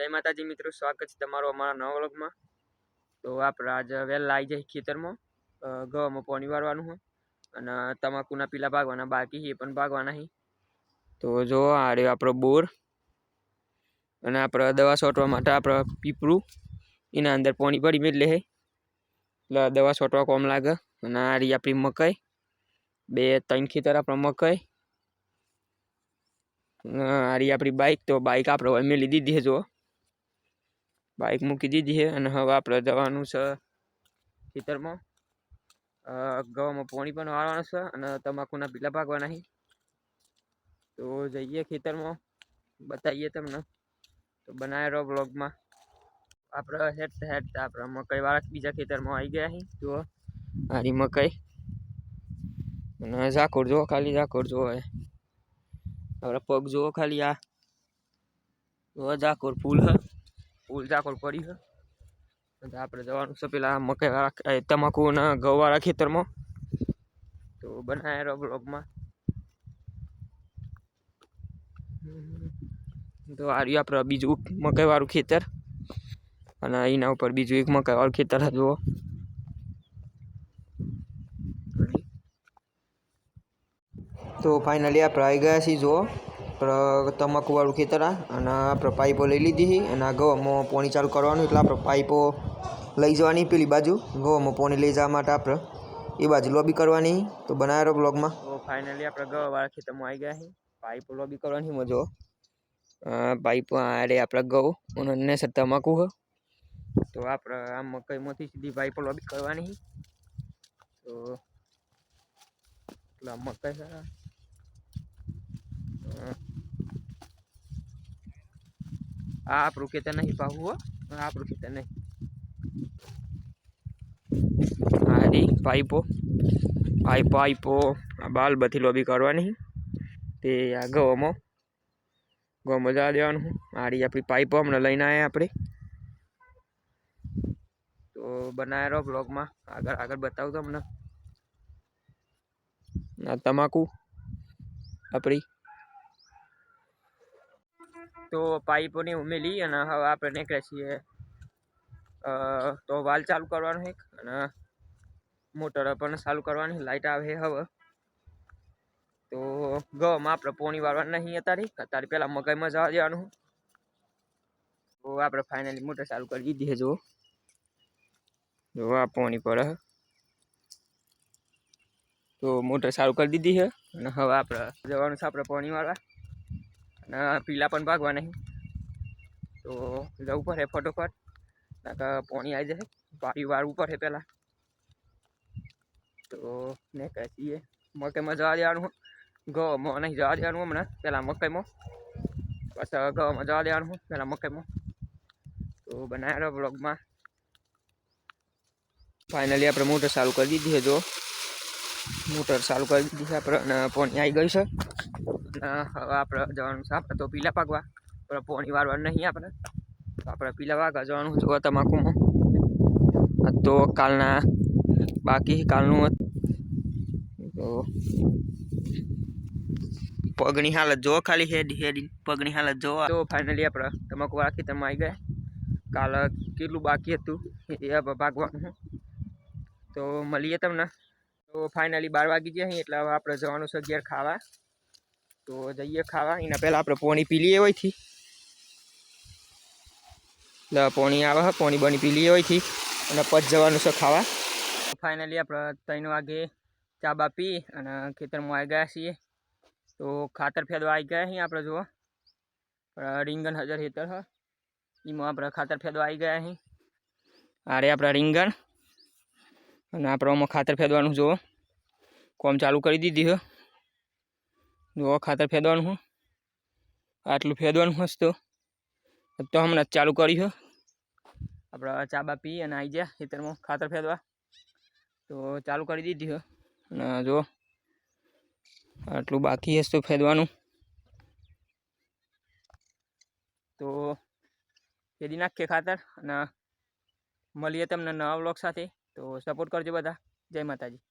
જય માતાજી મિત્રો, સ્વાગત છે તમારું અમારા નવા વ્લોગમાં. તો આપણે આજે વહેલા આવી જાય ખેતરમાં. ઘઉંમાં પાણી વાળવાનું હોય. અને તમાકુના પીલા ભાગવાના બાકી એ પણ ભાગવાના છે. તો જો, આ રહ્યો આપણો બોર. અને આપણે દવા છોટવા માટે આપણે પીપળું, એના અંદર પાણી ભરી મેળ લે એટલે દવા છોટવા કોમ લાગે. અને આ રહી આપણી મકાઈ. બે, ત્રણ ખેતર આપણા મકાઈ. આ રહી આપણી બાઇક તો બાઇક આપણે મેલી દીધી છે, જો. બાઇક મૂકી દીધી છે અને હવે આપણે જવાનું છે ખેતરમાં. ગવામાં પાણી પણ વાળવાનું છે અને તમાકુના પીલા ભાગવાના છે. તો જઈએ ખેતરમાં, બતાવીએ તમને. તો બનાવી રહો બ્લોગમાં આપણે હેડ હેડ આપણે મકાઈ વાળા બીજા ખેતરમાં આવી ગયા છીએ જુઓ આરી મકાઈ. અને ઝાકોર જુઓ, ખાલી ઝાકોર જુઓ હવે આપણા પગ જુઓ ખાલી આ. જુઓ, ઝાકોર ફૂલ હ ફૂલ ઝાકોર પડી છે આપણે જવાનું છે પેલા મકાઈ વાળા એ તમાકુ અને ઘઉં વાળા ખેતરમાં. તો બનાવ્યા રહો બ્લોગમાં. તો આ રહ્યું આપણે બીજું મકાઈ વાળું ખેતર. અને એના ઉપર બીજું એક મકાઈ વાળું ખેતર જુઓ તો ફાઇનલી આપણે આવી ગયા છીએ, જુઓ. આપણે તમાકુવાળું ખેતર આ, અને આપણે પાઇપો લઈ લીધી છે અને આ ગવામાં પોણી ચાલુ કરવાનું, એટલે આપણે પાઇપો લઈ જવાની પેલી બાજુ, ગવામાં પોણી લઈ જવા માટે આપણે એ બાજુ લોબી કરવાની તો બનાવ્યો બ્લોગમાં ફાઇનલી આપણે ગવા વાળા ખેતરમાં આવી ગયા છીએ પાઇપો લોબી કરવાની મજો પાઇપ આડે આપણે ઘઉં અને તમાકુ હ. તો આપણે આ મકાઈમાંથી સીધી પાઇપો લોબી કરવાની છે તો, એટલે મકાઈ સારા અ, આ આપણું ખેતર નહીં પાહું હો. આપણું ખેતર નહીં. આ પાઈપો પાઇપો. પાઇપો, આ બાલ બધી લોબી કરવાની તે આ ગવમો ગવામાં જવા દેવાનું આ આપણી પાઇપો હમણાં લઈને આવ્યા આપણે. તો બનાવ્યા રહો બ્લોગમાં આગળ આગળ બતાવું તમને. આ તમાકુ. આપણી તો પાઇપોની ઉમેલી અને હવે આપણે નીકળે છીએ તો વાલ ચાલુ કરવાનું છે અને મોટર પણ ચાલુ કરવાની લાઇટ આવે હવે. તો ગમ, આપણે પોણી વાળવાનું નહીં અત્યારે અત્યારે પહેલાં મકાઈમાં જવા દેવાનું. તો આપણે ફાઇનલી મોટર ચાલુ કરી દીધી છે જો આ પોણી પર. તો મોટર ચાલુ કરી દીધી છે, અને હવે આપણે જવાનું છે, આપણે પાણી વાળવા અને પીલા પણ ભાગવા નહીં. તો જવું પડે ફટોફટ, નાકા પોણી આવી જશે પાણી વાળવું પડે પહેલાં તો ને છીએ મકાઈમાં જવા દેવાનું ઘઉંમાં નહીં જવા દેવાનું હમણાં પહેલાં મકાઈમાં. પછી ઘઉંમાં જવા દેવાનું પહેલાં મકાઈમાં. તો બનાવ્યા બ્લોગમાં ફાઇનલી આપણે મોટર ચાલુ કરી દીધી છે, જો. મોટર ચાલુ કરી દીધી છે, આપણે પોણી આવી ગયું છે. આપણે જવાનું છે આપણે તો પીલા પાકવા. આપણે પોણી વારવા નહીં આપણે તો આપણે પીલા પાકવા જવાનું જોવા તમાકુમાં. તો કાલના બાકી કાલનું. તો પગની હાલત જો ખાલી હેડ, હેડી પગની હાલત જો તો ફાઇનલી આપણે તમાકુ રાખી તમે આવી ગયા. કાલ કેટલું બાકી હતું એ ભાગવાનું તો મળીએ તમને. તો ફાઇનલી બાર વાગી ગયા એટલે હવે આપણે જવાનું છે ઘેર ખાવા. તો જઈએ ખાવા. એના પહેલાં આપણે પોણી પી લઈએ હોયથી એટલે પોણી આવે છે પોણી બની પી લઈએ હોયથી અને પચ જવાનું છે ખાવા. ફાઇનલી આપણે ત્રણ વાગે ચા બા પી અને ખેતરમાં આવી ગયા છીએ. તો ખાતર ફેદવા આવી ગયા અહીં આપણે, જુઓ. રીંગણ હજાર હેતર, હ. એમાં આપણે ખાતર ફેદવા આવી ગયા અહીં આરે આપણા રીંગણ. અને આપણે આમાં ખાતર ફેદવાનું જુઓ. કોમ ચાલુ કરી દીધી છે જુઓ ખાતર ફેદવાનું હું. આટલું ફેદવાનું હશે તો તો હમણાં જ ચાલુ કર્યું આપણે ચા બા પી અને આવી ગયા ખેતરમાં ખાતર ફેદવા. તો ચાલુ કરી દીધી છે અને જો આટલું બાકી હશે તો ફેદવાનું. તો ફેદી નાખીએ ખાતર અને મળીએ તમને નવા બ્લોગ સાથે. તો સપોર્ટ કરજો બધા. જય માતાજી.